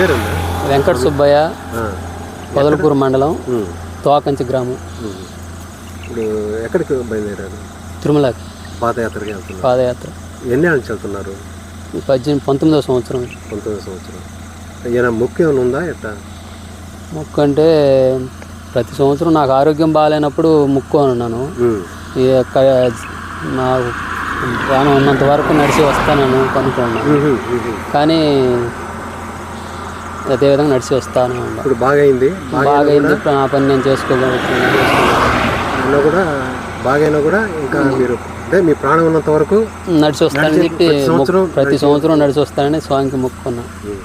వెంకట సుబ్బయ్య. పొదలకూరు మండలం. తోకంచి గ్రామం. ఇప్పుడు ఎక్కడికి బయలుదేరారు? తిరుమలకి. పాదయాత్రకి వెళ్తున్నారు. పాదయాత్ర. ఎన్ని నుంచి వెళ్తున్నారు? పద్దెనిమిది పంతొమ్మిదవ సంవత్సరం. పంతొమ్మిది సంవత్సరం. ఏమైనా ముఖ్యం ఏమైనా ఉందా ఎట్టా? ముక్కు అంటే ప్రతి సంవత్సరం నాకు ఆరోగ్యం బాగాలేనప్పుడు ముక్కు అని ఉన్నాను. ఉమ్. ఈ యొక్క నాకు ప్రాణం ఉన్నంత వరకు నడిచి వస్తానని అనుకున్నాను. కానీ అదేవిధంగా నడిచి వస్తాను. ఇప్పుడు బాగా అయింది బాగా అయింది నా పని నేను చేసుకోగలుగుతున్నాను కూడా బాగైనా కూడా ఇంకా మీరు అంటే మీ ప్రాణం ఉన్నంత వరకు నడిచి వస్తానని చెప్పి ప్రతి సంవత్సరం మొక్కు- ప్రతి సంవత్సరం నడిచి వస్తానని స్వామికి మొక్కుకున్నా ఉహు.